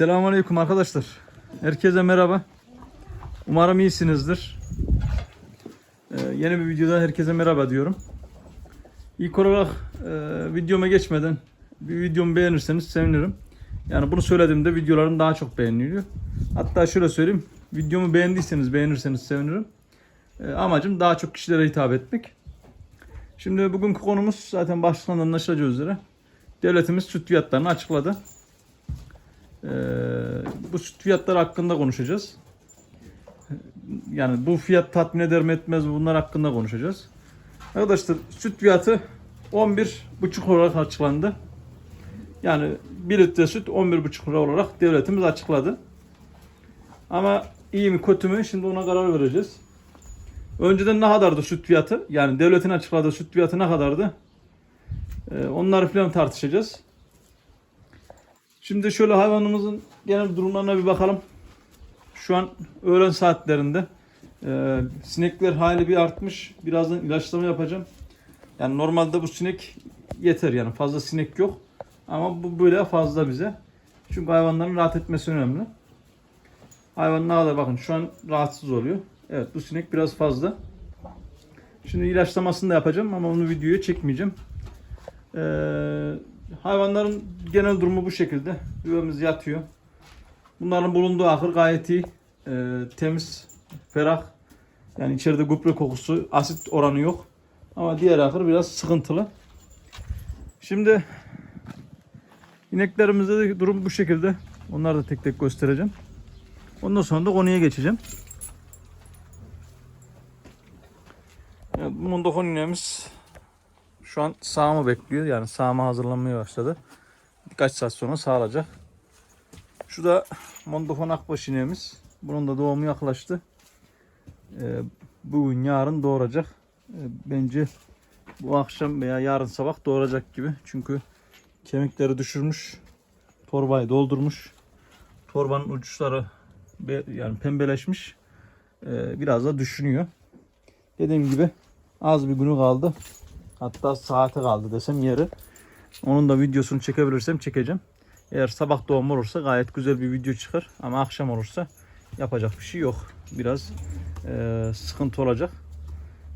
Selamünaleyküm arkadaşlar. Herkese merhaba. Umarım iyisinizdir. Ee, yeni bir videoda herkese merhaba diyorum. İlk olarak e, videoma geçmeden bir videomu beğenirseniz sevinirim. Yani bunu söylediğimde videolarım daha çok beğeniliyor. Hatta şöyle söyleyeyim. Videomu beğendiyseniz beğenirseniz sevinirim. Ee, amacım daha çok kişilere hitap etmek. Şimdi bugünkü konumuz zaten başlıktan anlaşılacağı üzere. Devletimiz süt fiyatlarını açıkladı. Ee, bu süt fiyatları hakkında konuşacağız. Yani bu fiyat tatmin eder mi etmez mi bunlar hakkında konuşacağız. Arkadaşlar süt fiyatı 11,5 olarak açıklandı. Yani 1 litre süt 11,5 lira olarak devletimiz açıkladı. Ama iyi mi kötü mü şimdi ona karar vereceğiz. Önceden ne kadardı süt fiyatı? Yani devletin açıkladığı süt fiyatı ne kadardı? Ee, onları falan tartışacağız. Şimdi şöyle hayvanımızın genel durumlarına bir bakalım. Şu an öğlen saatlerinde e, sinekler hali bir artmış. Birazdan ilaçlama yapacağım. Yani normalde bu sinek yeter yani fazla sinek yok. Ama bu böyle fazla bize. Çünkü hayvanların rahat etmesi önemli. Hayvan ne kadar bakın şu an rahatsız oluyor. Evet bu sinek biraz fazla. Şimdi ilaçlamasını da yapacağım ama onu videoya çekmeyeceğim. Ee, hayvanların genel durumu bu şekilde. Düvemiz yatıyor. Bunların bulunduğu ahır gayet iyi. Ee, temiz, ferah. Yani içeride gübre kokusu, asit oranı yok. Ama diğer ahır biraz sıkıntılı. Şimdi ineklerimizde de durum bu şekilde. Onları da tek tek göstereceğim. Ondan sonra da konuya geçeceğim. Evet, konu ineğimiz şu an sağımı bekliyor. Yani sağıma hazırlanmaya başladı. Birkaç saat sonra sağlayacak. Şu da Mondofon Akbaş ineğimiz. Bunun da doğumu yaklaştı. Ee, bugün yarın doğuracak. Ee, bence bu akşam veya yarın sabah doğuracak gibi. Çünkü kemikleri düşürmüş. Torbayı doldurmuş. Torbanın uçları yani pembeleşmiş. Ee, biraz da düşünüyor. Dediğim gibi az bir günü kaldı. Hatta saate kaldı desem yeri. Onun da videosunu çekebilirsem çekeceğim. Eğer sabah doğum olursa gayet güzel bir video çıkar. Ama akşam olursa yapacak bir şey yok. Biraz eee, sıkıntı olacak.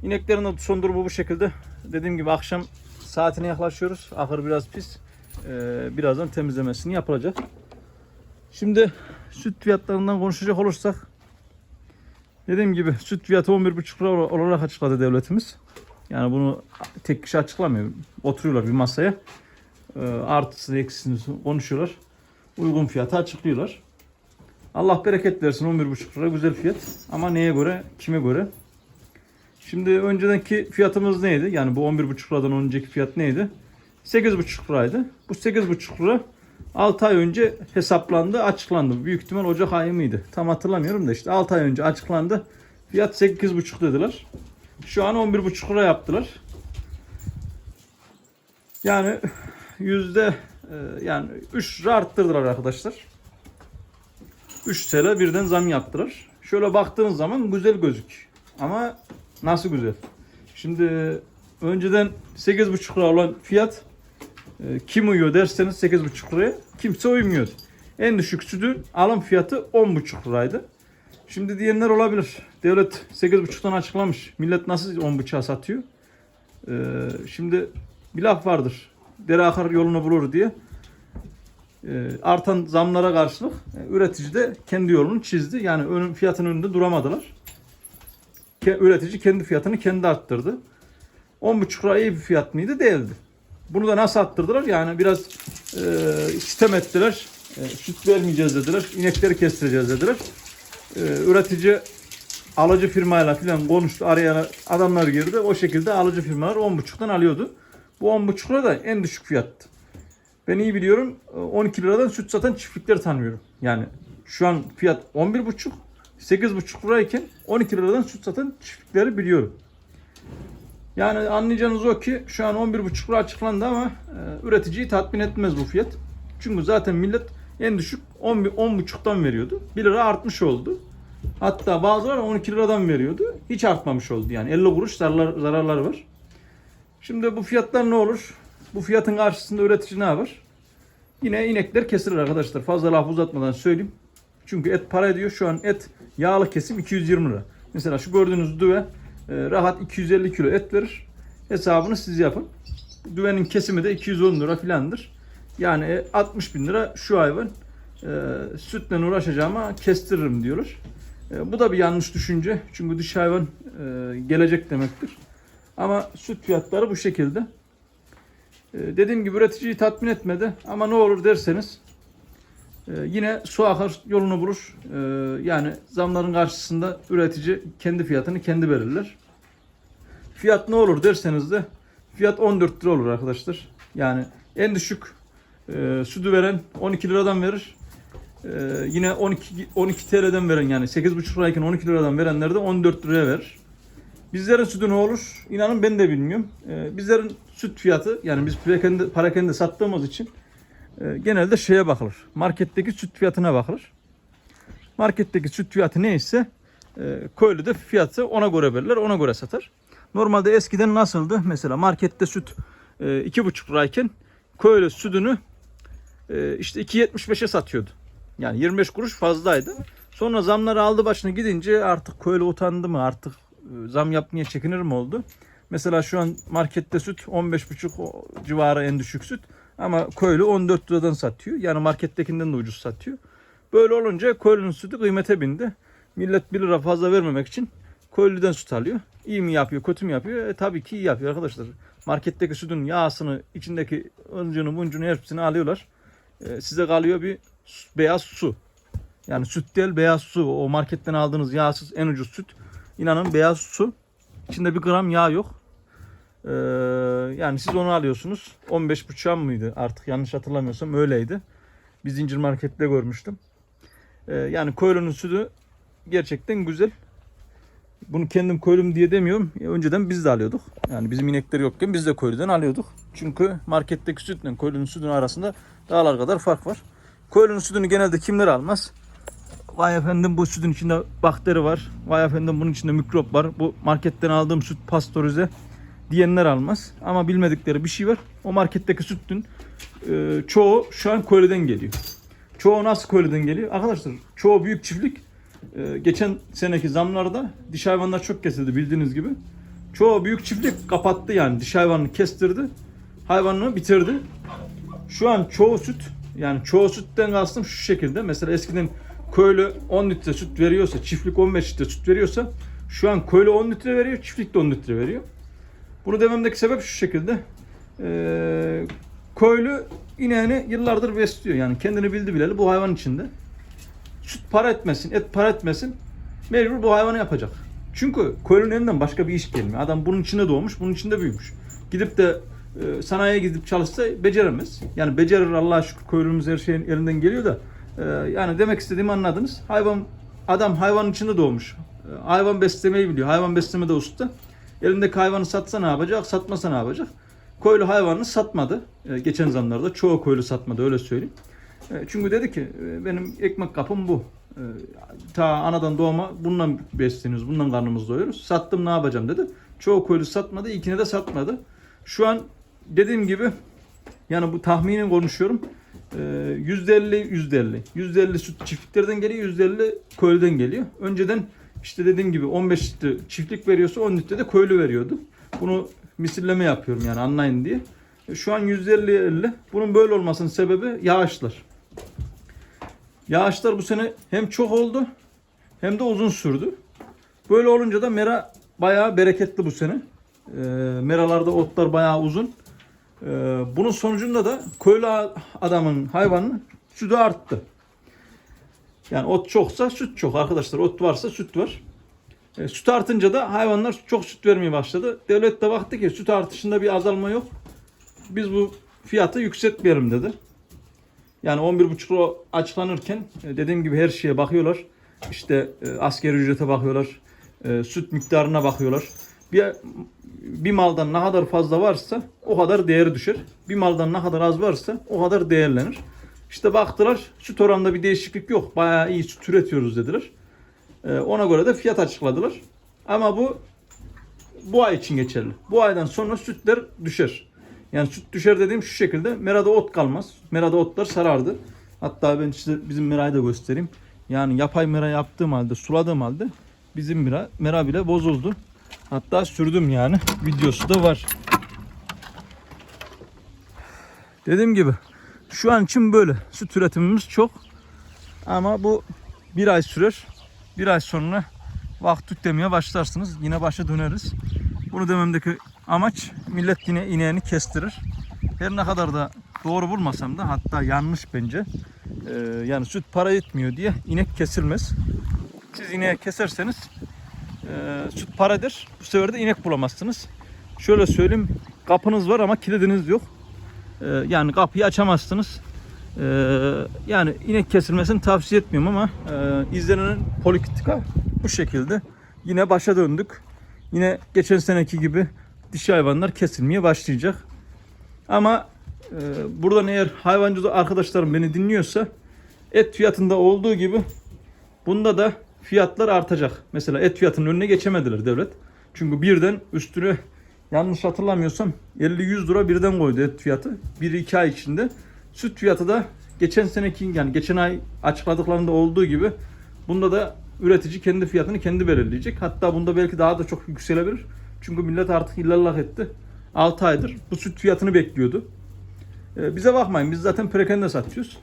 İneklerin de son durumu bu şekilde. Dediğim gibi akşam saatine yaklaşıyoruz. Ahır biraz pis. Eee, birazdan temizlemesini yapılacak. Şimdi süt fiyatlarından konuşacak olursak Dediğim gibi süt fiyatı 11,5 lira olarak açıkladı devletimiz. Yani bunu tek kişi açıklamıyor. Oturuyorlar bir masaya. E, Artısını eksisini konuşuyorlar. Uygun fiyatı açıklıyorlar. Allah bereket versin 11,5 lira güzel fiyat. Ama neye göre, kime göre? Şimdi öncedenki fiyatımız neydi? Yani bu 11,5 liradan önceki fiyat neydi? 8,5 liraydı. Bu 8,5 lira 6 ay önce hesaplandı, açıklandı. Büyük ihtimal Ocak ayı mıydı? Tam hatırlamıyorum da işte 6 ay önce açıklandı. Fiyat 8,5 dediler. Şu an 11,5 lira yaptılar. Yani yüzde e, yani 3 lira arttırdılar arkadaşlar. 3 TL birden zam yaptılar. Şöyle baktığınız zaman güzel gözük. Ama nasıl güzel? Şimdi önceden 8,5 lira olan fiyat e, kim uyuyor derseniz 8,5 liraya kimse uymuyordu. En düşük sütün alım fiyatı 10,5 liraydı. Şimdi diyenler olabilir. Devlet 8,5'tan açıklamış. Millet nasıl 10,5'a satıyor? Ee, şimdi bir laf vardır. Dere akar yolunu bulur diye. Ee, artan zamlara karşılık e, üretici de kendi yolunu çizdi. Yani önün fiyatın önünde duramadılar. Ke- üretici kendi fiyatını kendi arttırdı. 10,5 lira iyi bir fiyat mıydı? Değildi. Bunu da nasıl arttırdılar? Yani biraz e, sistem ettiler. E, süt vermeyeceğiz dediler. İnekleri kestireceğiz dediler. E, üretici alıcı firmayla filan konuştu. Araya adamlar girdi. O şekilde alıcı firmalar 10.5'tan alıyordu. Bu 10.5 lira da en düşük fiyattı. Ben iyi biliyorum. e, 12 liradan süt satan çiftlikleri tanıyorum. Yani şu an fiyat 11.5 8.5 lirayken 12 liradan süt satan çiftlikleri biliyorum. Yani anlayacağınız o ki şu an 11,5 lira açıklandı ama e, üreticiyi tatmin etmez bu fiyat. Çünkü zaten millet en düşük 10 10,5'tan veriyordu. 1 lira artmış oldu. Hatta bazıları 12 liradan veriyordu. Hiç artmamış oldu yani 50 kuruş zararlar, zararları var. Şimdi bu fiyatlar ne olur? Bu fiyatın karşısında üretici ne yapar? Yine inekler kesilir arkadaşlar. Fazla laf uzatmadan söyleyeyim. Çünkü et para ediyor. Şu an et yağlı kesim 220 lira. Mesela şu gördüğünüz düve e, rahat 250 kilo et verir. Hesabını siz yapın. Düvenin kesimi de 210 lira filandır. Yani e, 60 bin lira şu hayvan e, sütle uğraşacağıma kestiririm diyorlar. E, bu da bir yanlış düşünce. Çünkü dış hayvan e, gelecek demektir. Ama süt fiyatları bu şekilde. E, dediğim gibi üreticiyi tatmin etmedi. Ama ne olur derseniz e, yine su akar yolunu bulur. E, yani zamların karşısında üretici kendi fiyatını kendi belirler. Fiyat ne olur derseniz de fiyat 14 lira olur arkadaşlar. Yani en düşük e, sütü veren 12 liradan verir. E, yine 12 12 TL'den veren yani 8,5 lirayken 12 liradan verenler de 14 liraya verir. Bizlerin sütü ne olur? İnanın ben de bilmiyorum. E, bizlerin süt fiyatı yani biz perakende, parakende sattığımız için e, genelde şeye bakılır. Marketteki süt fiyatına bakılır. Marketteki süt fiyatı neyse e, köylü fiyatı ona göre verirler, ona göre satar. Normalde eskiden nasıldı? Mesela markette süt e, 2,5 lirayken köylü sütünü e, işte 2.75'e satıyordu. Yani 25 kuruş fazlaydı. Sonra zamları aldı başına gidince artık köylü utandı mı artık e, zam yapmaya çekinir mi oldu? Mesela şu an markette süt 15,5 o civarı en düşük süt. Ama köylü 14 liradan satıyor. Yani markettekinden de ucuz satıyor. Böyle olunca köylünün sütü kıymete bindi. Millet 1 lira fazla vermemek için köylüden süt alıyor. İyi mi yapıyor, kötü mü yapıyor? E, tabii ki iyi yapıyor arkadaşlar. Marketteki sütün yağsını, içindeki ıncını, buncunu hepsini alıyorlar. E, size kalıyor bir beyaz su. Yani süt değil beyaz su. O marketten aldığınız yağsız en ucuz süt. İnanın beyaz su. İçinde bir gram yağ yok. Ee, yani siz onu alıyorsunuz. 15 buçuğa mıydı artık yanlış hatırlamıyorsam öyleydi. Bir zincir markette görmüştüm. Ee, yani köylünün sütü gerçekten güzel. Bunu kendim köylüm diye demiyorum. Ya Önceden biz de alıyorduk. Yani bizim inekler yokken biz de köylüden alıyorduk. Çünkü marketteki sütle köylünün sütünün arasında dağlar kadar fark var. Köylünün sütünü genelde kimler almaz? Vay efendim bu sütün içinde bakteri var. Vay efendim bunun içinde mikrop var. Bu marketten aldığım süt pastörize diyenler almaz. Ama bilmedikleri bir şey var. O marketteki sütün e, çoğu şu an köylüden geliyor. Çoğu nasıl köylüden geliyor? Arkadaşlar çoğu büyük çiftlik e, geçen seneki zamlarda diş hayvanlar çok kesildi bildiğiniz gibi. Çoğu büyük çiftlik kapattı yani diş hayvanını kestirdi. Hayvanını bitirdi. Şu an çoğu süt yani çoğu sütten kastım şu şekilde. Mesela eskiden köylü 10 litre süt veriyorsa, çiftlik 15 litre süt veriyorsa şu an köylü 10 litre veriyor, çiftlik de 10 litre veriyor. Bunu dememdeki sebep şu şekilde. Ee, köylü ineğini yıllardır besliyor. Yani kendini bildi bileli bu hayvan içinde. Süt para etmesin, et para etmesin. Mecbur bu hayvanı yapacak. Çünkü köylünün elinden başka bir iş gelmiyor. Adam bunun içinde doğmuş, bunun içinde büyümüş. Gidip de e, sanayiye gidip çalışsa beceremez. Yani becerir Allah'a şükür köylümüz her şeyin elinden geliyor da. e, yani demek istediğimi anladınız. Hayvan adam hayvanın içinde doğmuş. E, hayvan beslemeyi biliyor. Hayvan beslemede usta. Elindeki hayvanı satsa ne yapacak, satmasa ne yapacak? Köylü hayvanını satmadı. E, geçen zamlarda çoğu köylü satmadı öyle söyleyeyim. Çünkü dedi ki benim ekmek kapım bu. Ta anadan doğma bundan besleniyoruz, bundan karnımız doyuyoruz. Sattım ne yapacağım dedi. Çoğu köylü satmadı, ilkine de satmadı. Şu an dediğim gibi yani bu tahmini konuşuyorum. E, %50 %50. %50 süt çiftliklerden geliyor, %50 köylüden geliyor. Önceden işte dediğim gibi 15 litre çiftlik veriyorsa 10 litre de köylü veriyordu. Bunu misilleme yapıyorum yani anlayın diye. E, Şu an %50-50. Bunun böyle olmasının sebebi yağışlar. Yağışlar bu sene hem çok oldu hem de uzun sürdü. Böyle olunca da mera bayağı bereketli bu sene. E, meralarda otlar bayağı uzun. E, bunun sonucunda da köylü adamın hayvanının sütü arttı. Yani ot çoksa süt çok arkadaşlar. Ot varsa süt var. E, süt artınca da hayvanlar çok süt vermeye başladı. Devlet de baktı ki süt artışında bir azalma yok. Biz bu fiyatı yükseltmeyelim dedi. Yani 11,5 lira açıklanırken e, dediğim gibi her şeye bakıyorlar. İşte e, askeri ücrete bakıyorlar. E, süt miktarına bakıyorlar. Bir, bir maldan ne kadar fazla varsa o kadar değeri düşer. Bir maldan ne kadar az varsa o kadar değerlenir. İşte baktılar süt oranında bir değişiklik yok. Bayağı iyi süt üretiyoruz dediler. Ee, ona göre de fiyat açıkladılar. Ama bu bu ay için geçerli. Bu aydan sonra sütler düşer. Yani süt düşer dediğim şu şekilde. Merada ot kalmaz. Merada otlar sarardı. Hatta ben size bizim merayı da göstereyim. Yani yapay mera yaptığım halde, suladığım halde bizim mera, mera bile bozuldu. Hatta sürdüm yani. Videosu da var. Dediğim gibi şu an için böyle. Süt üretimimiz çok. Ama bu bir ay sürer. Bir ay sonra vakit demeye başlarsınız. Yine başa döneriz. Bunu dememdeki amaç millet yine ineğini kestirir. Her ne kadar da doğru bulmasam da hatta yanlış bence. Ee, yani süt para etmiyor diye inek kesilmez. Siz ineği keserseniz e, süt paradır. Bu sefer de inek bulamazsınız. Şöyle söyleyeyim kapınız var ama kilidiniz yok. Ee, yani kapıyı açamazsınız. Ee, yani inek kesilmesini tavsiye etmiyorum ama e, izlenen politika bu şekilde. Yine başa döndük. Yine geçen seneki gibi dişi hayvanlar kesilmeye başlayacak. Ama e, buradan eğer hayvancı arkadaşlarım beni dinliyorsa et fiyatında olduğu gibi bunda da fiyatlar artacak. Mesela et fiyatının önüne geçemediler devlet. Çünkü birden üstüne yanlış hatırlamıyorsam 50-100 lira birden koydu et fiyatı. 1-2 ay içinde. Süt fiyatı da geçen seneki yani geçen ay açıkladıklarında olduğu gibi bunda da üretici kendi fiyatını kendi belirleyecek. Hatta bunda belki daha da çok yükselebilir. Çünkü millet artık illallah etti. 6 aydır bu süt fiyatını bekliyordu. Ee, bize bakmayın biz zaten perakende satıyoruz.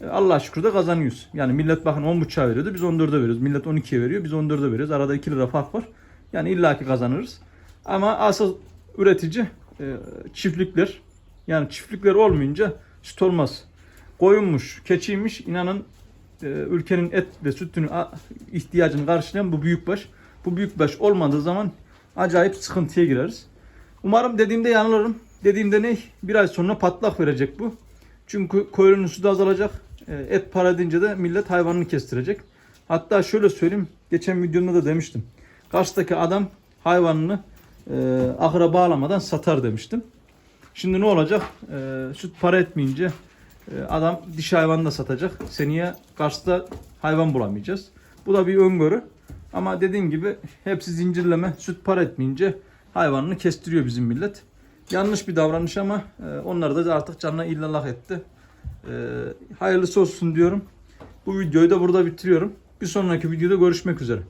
Ee, Allah'a şükür de kazanıyoruz. Yani millet bakın 10.5'a veriyordu biz 14'e veriyoruz. Millet 12'ye veriyor biz 14'e veriyoruz. Arada 2 lira fark var. Yani illaki kazanırız. Ama asıl üretici e, çiftlikler. Yani çiftlikler olmayınca süt olmaz. Koyunmuş, keçiymiş inanın e, ülkenin et ve sütünü a- ihtiyacını karşılayan bu büyükbaş. Bu büyükbaş olmadığı zaman acayip sıkıntıya gireriz. Umarım dediğimde yanılırım. Dediğimde ne? Bir ay sonra patlak verecek bu. Çünkü koyunun sütü azalacak. E, Et para edince de millet hayvanını kestirecek. Hatta şöyle söyleyeyim. Geçen videomda da demiştim. Karşıdaki adam hayvanını e, ahıra bağlamadan satar demiştim. Şimdi ne olacak? E, süt para etmeyince e, adam dişi hayvanı da satacak. Seneye karşıda hayvan bulamayacağız. Bu da bir öngörü. Ama dediğim gibi hepsi zincirleme. Süt para etmeyince hayvanını kestiriyor bizim millet. Yanlış bir davranış ama e, onlar da artık canına illallah etti. E, hayırlısı olsun diyorum. Bu videoyu da burada bitiriyorum. Bir sonraki videoda görüşmek üzere.